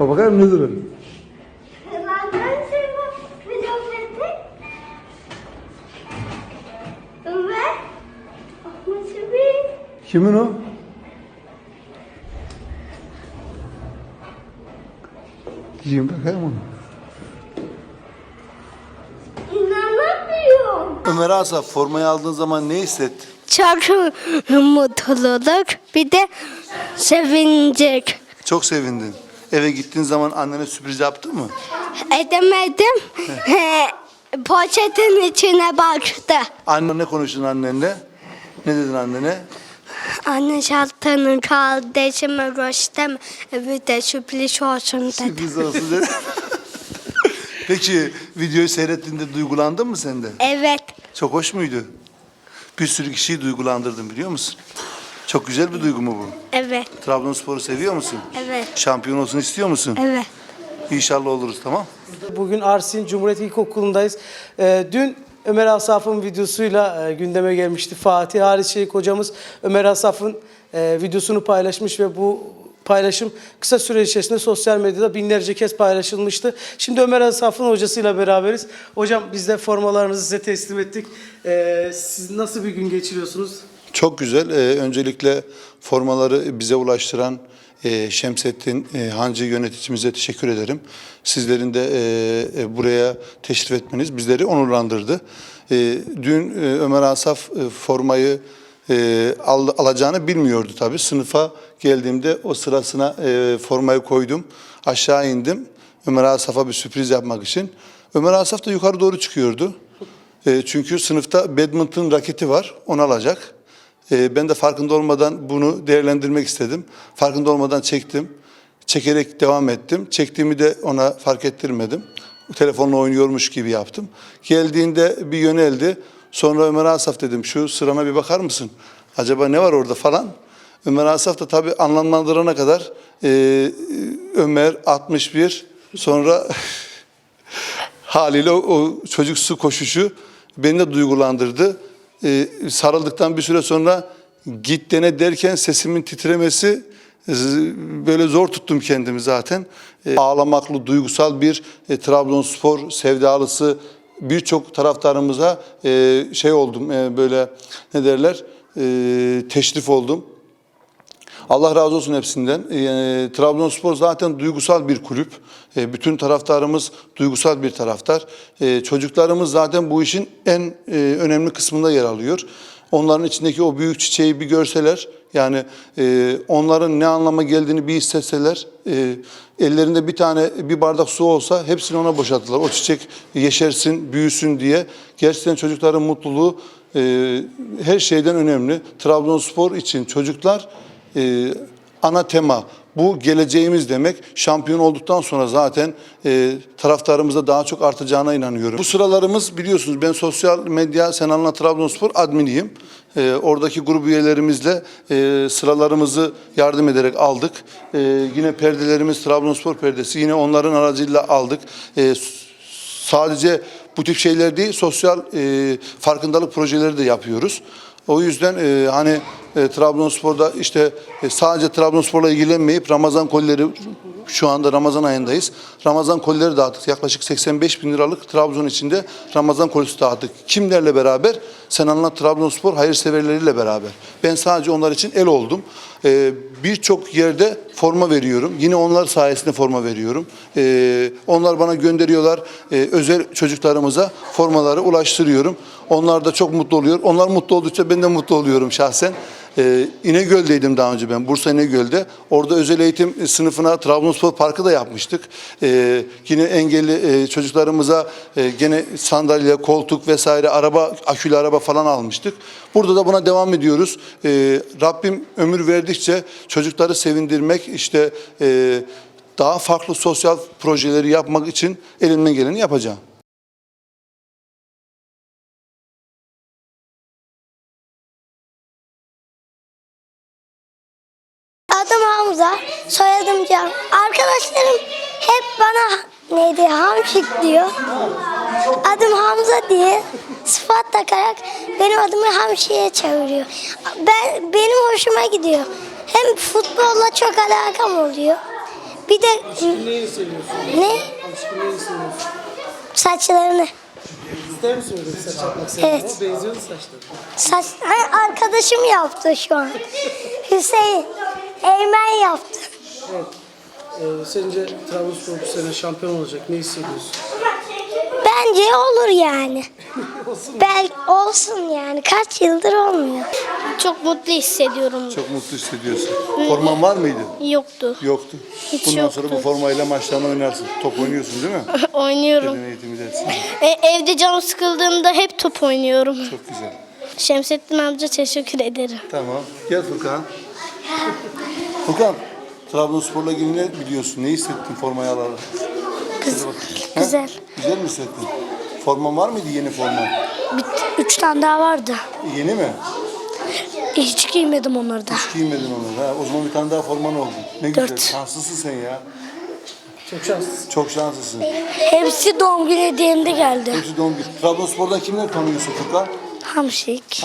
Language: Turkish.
Ahmet abi Kimin o? Diyeyim bakayım onu. inanamıyorum. Ömer Asaf formayı aldığın zaman ne hissettin? Çok mutluluk bir de sevinecek. Çok sevindin. Eve gittiğin zaman annene sürpriz yaptın mı? Edemedim. Poşetin içine baktı. Anne ne konuştun annenle? Ne dedin annene? Anne şaltının kardeşime gösterme. Bir de sürpriz olsun dedi. Sürpriz olsun dedi. Peki videoyu seyrettiğinde duygulandın mı sen de? Evet. Çok hoş muydu? Bir sürü kişiyi duygulandırdın biliyor musun? Çok güzel bir duygu mu bu? Evet. Trabzonspor'u seviyor musun? Evet. Şampiyon olsun istiyor musun? Evet. İnşallah oluruz tamam. Bugün Arsin Cumhuriyet İlkokulu'ndayız. Ee, dün Ömer Asaf'ın videosuyla e, gündeme gelmişti. Fatih Haris Şeyh hocamız Ömer Asaf'ın e, videosunu paylaşmış ve bu paylaşım kısa süre içerisinde sosyal medyada binlerce kez paylaşılmıştı. Şimdi Ömer Asaf'ın hocasıyla beraberiz. Hocam biz de formalarınızı size teslim ettik. Ee, siz nasıl bir gün geçiriyorsunuz? Çok güzel. Ee, öncelikle formaları bize ulaştıran e, Şemsettin e, Hancı yöneticimize teşekkür ederim. Sizlerin de e, e, buraya teşrif etmeniz bizleri onurlandırdı. E, dün e, Ömer Asaf e, formayı e, al, alacağını bilmiyordu tabii. Sınıfa geldiğimde o sırasına e, formayı koydum. Aşağı indim. Ömer Asaf'a bir sürpriz yapmak için. Ömer Asaf da yukarı doğru çıkıyordu. E, çünkü sınıfta badminton raketi var. Onu alacak. E, ben de farkında olmadan bunu değerlendirmek istedim. Farkında olmadan çektim. Çekerek devam ettim. Çektiğimi de ona fark ettirmedim. Telefonla oynuyormuş gibi yaptım. Geldiğinde bir yöneldi. Sonra Ömer Asaf dedim şu sırana bir bakar mısın? Acaba ne var orada falan. Ömer Asaf da tabii anlamlandırana kadar e, Ömer 61 sonra haliyle o, o çocuksu koşuşu beni de duygulandırdı. Ee, sarıldıktan bir süre sonra git dene derken sesimin titremesi z- böyle zor tuttum kendimi zaten. Ee, ağlamaklı, duygusal bir e, Trabzonspor sevdalısı birçok taraftarımıza e, şey oldum e, böyle ne derler e, teşrif oldum. Allah razı olsun hepsinden. Ee, Trabzonspor zaten duygusal bir kulüp. Ee, bütün taraftarımız duygusal bir taraftar. Ee, çocuklarımız zaten bu işin en e, önemli kısmında yer alıyor. Onların içindeki o büyük çiçeği bir görseler, yani e, onların ne anlama geldiğini bir hissetseler, e, ellerinde bir tane bir bardak su olsa hepsini ona boşalttılar. O çiçek yeşersin, büyüsün diye. Gerçekten çocukların mutluluğu e, her şeyden önemli. Trabzonspor için çocuklar e, ana tema. Bu geleceğimiz demek. Şampiyon olduktan sonra zaten e, taraftarımızda daha çok artacağına inanıyorum. Bu sıralarımız biliyorsunuz ben sosyal medya Senanla Trabzonspor adminiyim. E, oradaki grup üyelerimizle e, sıralarımızı yardım ederek aldık. E, yine perdelerimiz Trabzonspor perdesi. Yine onların aracıyla aldık. E, sadece bu tip şeyler değil, sosyal e, farkındalık projeleri de yapıyoruz. O yüzden e, hani e, Trabzonspor'da işte e, sadece Trabzonspor'la ilgilenmeyip Ramazan kolileri şu anda Ramazan ayındayız. Ramazan kolileri dağıttık. Yaklaşık 85 bin liralık Trabzon içinde Ramazan kolisi dağıttık. Kimlerle beraber? Sen anlat Trabzonspor hayırseverleriyle beraber. Ben sadece onlar için el oldum. E, Birçok yerde forma veriyorum. Yine onlar sayesinde forma veriyorum. E, onlar bana gönderiyorlar. E, özel çocuklarımıza formaları ulaştırıyorum. Onlar da çok mutlu oluyor. Onlar mutlu oldukça ben de mutlu oluyorum şahsen. Ee, İnegöl'deydim daha önce ben, Bursa İnegöl'de. Orada özel eğitim sınıfına Trabzonspor Parkı da yapmıştık. Ee, yine engelli e, çocuklarımıza e, gene sandalye, koltuk vesaire, araba, akülü araba falan almıştık. Burada da buna devam ediyoruz. Ee, Rabbim ömür verdikçe çocukları sevindirmek, işte e, daha farklı sosyal projeleri yapmak için elimden geleni yapacağım. Adım Hamza, soyadım Can. Arkadaşlarım hep bana neydi Hamşik diyor. Adım Hamza diye sıfat takarak benim adımı Hamşik'e çeviriyor. Ben benim hoşuma gidiyor. Hem futbolla çok alakam oluyor. Bir de Neyi seviyorsun? ne? Hamşik neyi seviyorsun? Saçlarını. İster misin öyle bir saç yapmak senin? Evet. Benziyordu saçları. Saç Ha, arkadaşım yaptı şu an. Hüseyin. Eymen yaptı. Evet. Ee, sence Trabzonspor bu sene şampiyon olacak. Ne hissediyorsun? Bence olur yani. Belki olsun yani. Kaç yıldır olmuyor. Çok mutlu hissediyorum. Çok mutlu hissediyorsun. Forman var mıydı? Yoktu. Yoktu. Hiç Bundan yoktu. sonra bu formayla maçlarını oynarsın. Top oynuyorsun değil mi? Oynuyorum. Beden eğitimi dersi. E, evde canım sıkıldığımda hep top oynuyorum. Çok güzel. Şemsettin amca teşekkür ederim. Tamam. Gel Furkan. Furkan, Trabzonspor'la ilgili ne biliyorsun? Ne hissettin formayı alarak? Güzel. Ha? Güzel. Güzel mi hissettin? Forman var mıydı yeni forma? Bitti. Üç tane daha vardı. Yeni mi? Hiç giymedim onları da. Hiç giymedin onu. Ha, o zaman bir tane daha forman oldu. Ne güzel. Dört. Şanslısın sen ya. Çok şanslısın. Çok şanslısın. Hepsi doğum günü hediyemde geldi. Hepsi doğum günü. Trabzonspor'dan kimler tanıyorsun Furkan? Hamşik.